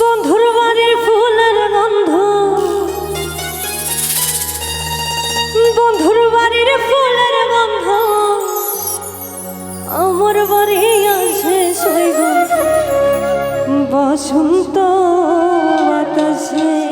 বন্ধুর বাড়ির ফুলের গন্ধ। বন্ধুর বাড়ির ফুলের গন্ধ। আমার বাড়ি আছে শৈব বসন্ত বাতাসে।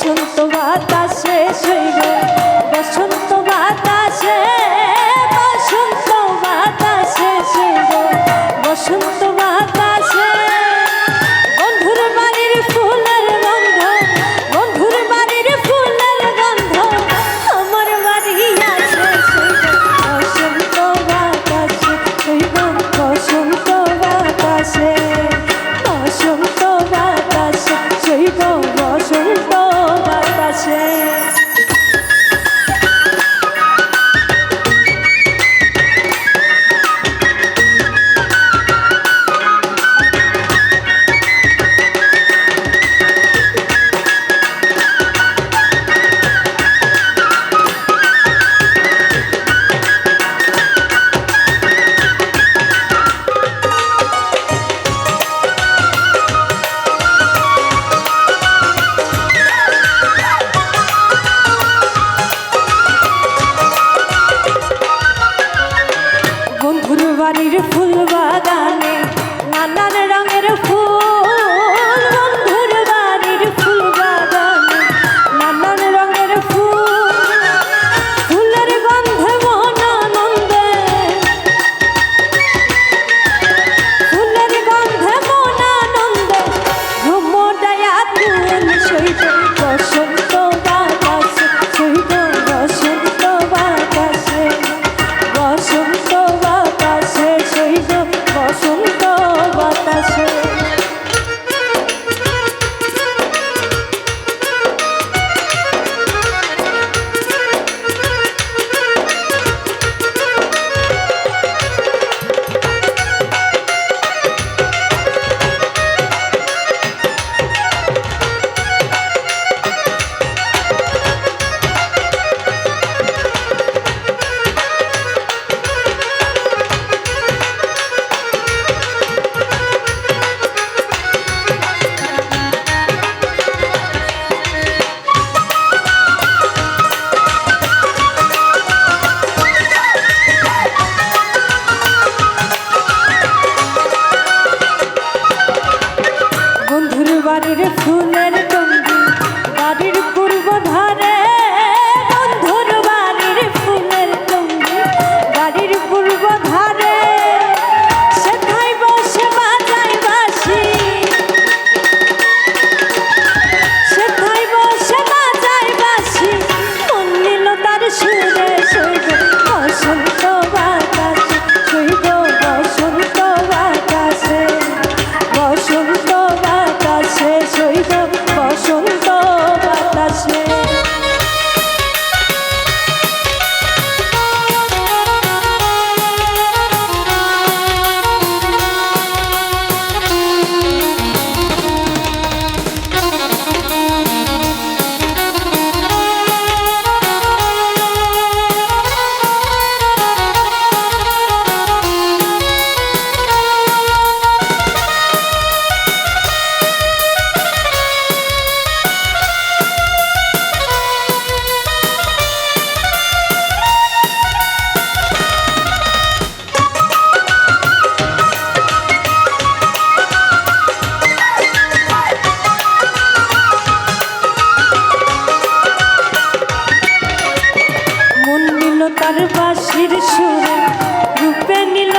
বসন্ত বাতাসে শৈরে বসন্ত বাতাসে বসন্ত বাতাসে শৈরে বসন্ত বাড়ির ফুল বাগানে নানান রঙে তার বাসির সুরে রূপে নিল